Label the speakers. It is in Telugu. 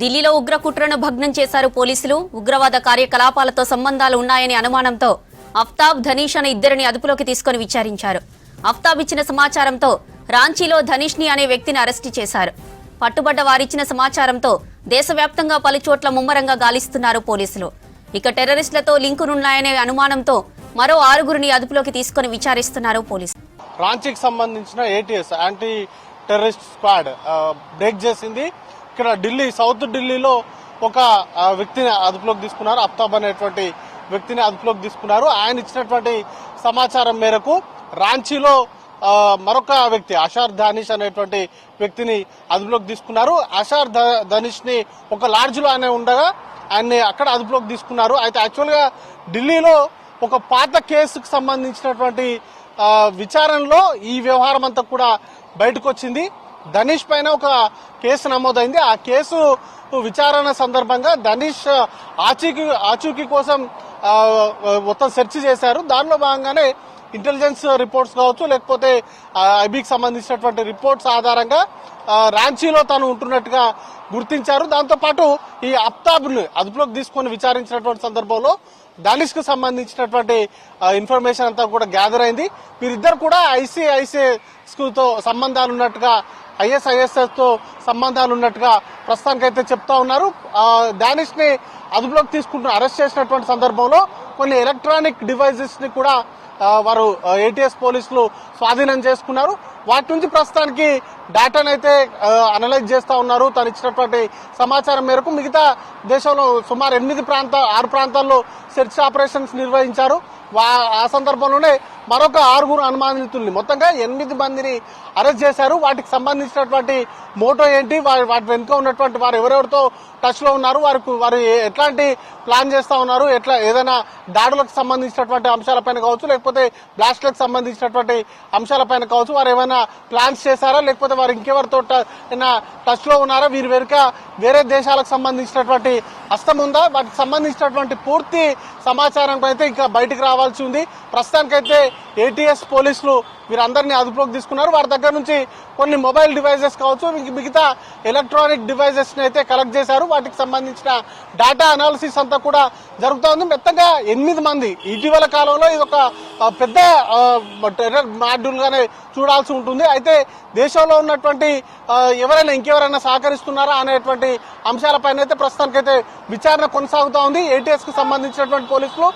Speaker 1: ఢిల్లీలో ఉగ్ర కుట్రను భగ్నం చేశారు పోలీసులు. ఉగ్రవాద కార్యకలాపాలతో సంబంధాలు ఉన్నాయనే అనుమానంతో అఫ్తాబ్ ధనీష్ అనే ఇద్దరిని అదుపులోకి తీసుకొని విచారించారు. అఫ్తాబ్ ఇచ్చిన సమాచారంతో రాంచీలో ధనీష్ని అనే వ్యక్తిని అరెస్టు చేశారు. పట్టుబడ్డ వారిచ్చిన సమాచారంతో దేశవ్యాప్తంగా పలుచోట్ల ముమ్మరంగా గాలిస్తున్నారు పోలీసులు. ఇక టెర్రరిస్టులతో లింకునున్నాయనే అనుమానంతో మరో ఆరుగురిని అదుపులోకి తీసుకొని విచారిస్తున్నారు పోలీసులు
Speaker 2: రాంచీకి సంబంధించిన ATS anti terrorist squad break చేసింది. ఇక్కడ ఢిల్లీ సౌత్ ఢిల్లీలో ఒక వ్యక్తిని అదుపులోకి తీసుకున్నారు. అఫ్తాబ్ అనేటువంటి వ్యక్తిని అదుపులోకి తీసుకున్నారు. ఆయన ఇచ్చినటువంటి సమాచారం మేరకు రాంచీలో మరొక వ్యక్తి అషార్ ధనిష్ అనేటువంటి వ్యక్తిని అదుపులోకి తీసుకున్నారు. అషార్ ధ- ధనిష్ని ఒక లాడ్జ్లో ఆయన ఉండగా ఆయన్ని అక్కడ అదుపులోకి తీసుకున్నారు. అయితే యాక్చువల్గా ఢిల్లీలో ఒక పాత కేసుకు సంబంధించినటువంటి విచారణలో ఈ వ్యవహారం అంతా కూడా బయటకు వచ్చింది ధనీష్ పైన ఒక కేసు నమోదైంది. ఆ కేసు విచారణ సందర్భంగా ధనీష్ ఆచూకీ ఆచూకీ కోసం మొత్తం సెర్చ్ చేశారు. దానిలో భాగంగానే ఇంటెలిజెన్స్ రిపోర్ట్స్ కావచ్చు లేకపోతే ఐబీకి సంబంధించినటువంటి రిపోర్ట్స్ ఆధారంగా రాంచీలో తను ఉంటున్నట్టుగా గుర్తించారు. దాంతోపాటు ఈ అప్తాబ్ను అదుపులోకి తీసుకొని విచారించినటువంటి సందర్భంలో దానిష్కు సంబంధించినటువంటి ఇన్ఫర్మేషన్ అంతా కూడా గ్యాదర్ అయింది. వీరిద్దరు కూడా ఐసీఐసీతో సంబంధాలు ఉన్నట్టుగా ఐఎస్ఐఎస్ఎస్తో సంబంధాలు ఉన్నట్టుగా ప్రస్తుతానికైతే చెప్తా ఉన్నారు. దానిష్ని అదుపులోకి తీసుకుంటూ అరెస్ట్ చేసినటువంటి సందర్భంలో కొన్ని ఎలక్ట్రానిక్ డివైజెస్ని కూడా వారు ఏటీఎస్ పోలీసులు స్వాధీనం చేసుకున్నారు. వాటి నుంచి ప్రస్తుతానికి డేటాను అయితే అనలైజ్ చేస్తూ ఉన్నారు. తను ఇచ్చినటువంటి సమాచారం మేరకు మిగతా దేశంలో సుమారు ఎనిమిది ప్రాంత ఆరు ప్రాంతాల్లో సెర్చ్ ఆపరేషన్స్ నిర్వహించారు. వా- ఆ సందర్భంలోనే మరొక ఆరుగురు అనుమానితుల్ని మొత్తంగా ఎనిమిది మందిని అరెస్ట్ చేశారు. వాటికి సంబంధించినటువంటి మోటో ఏంటి వారి వాటి వెనుక ఉన్నటువంటి వారు ఎవరెవరితో టచ్లో ఉన్నారు వారికి వారు ఎట్లాంటి ప్లాన్ చేస్తూ ఉన్నారు ఎట్లా ఏదైనా దాడులకు సంబంధించినటువంటి అంశాలపైన కావచ్చు లేకపోతే లేకపోతే బ్లాస్ట్లకు సంబంధించినటువంటి అంశాలపైన కావచ్చు వారు ఏమైనా ప్లాన్స్ చేశారా? లేకపోతే వారు ఇంకెవరితో టచ్లో ఉన్నారా? వీరి వెనుక వేరే దేశాలకు సంబంధించినటువంటి హస్తం ఉందా? వాటికి సంబంధించినటువంటి పూర్తి సమాచారం అయితే ఇంకా బయటికి రావాల్సి ఉంది. ప్రస్తుతానికైతే ఏటీఎస్ పోలీసులు వీరందరినీ అదుపులోకి తీసుకున్నారు. వారి దగ్గర నుంచి కొన్ని మొబైల్ డివైజెస్ కావచ్చు మిగతా ఎలక్ట్రానిక్ డివైజెస్ని అయితే కలెక్ట్ చేశారు. వాటికి సంబంధించిన డేటా అనాలిసిస్ అంతా కూడా జరుగుతూ ఉంది. మొత్తంగా ఎనిమిది మంది ఇటీవల కాలంలో ఇది ఒక పెద్ద టెర్రర్ మాడ్యూల్గానే చూడాల్సి ఉంటుంది. అయితే దేశంలో ఉన్నటువంటి ఎవరైనా ఇంకెవరైనా సహకరిస్తున్నారా అనేటువంటి అంశాలపైన అయితే ప్రస్తుతానికైతే విచారణ కొనసాగుతూ ఉంది. ఏటీఎస్కి సంబంధించినటువంటి పోలీసులు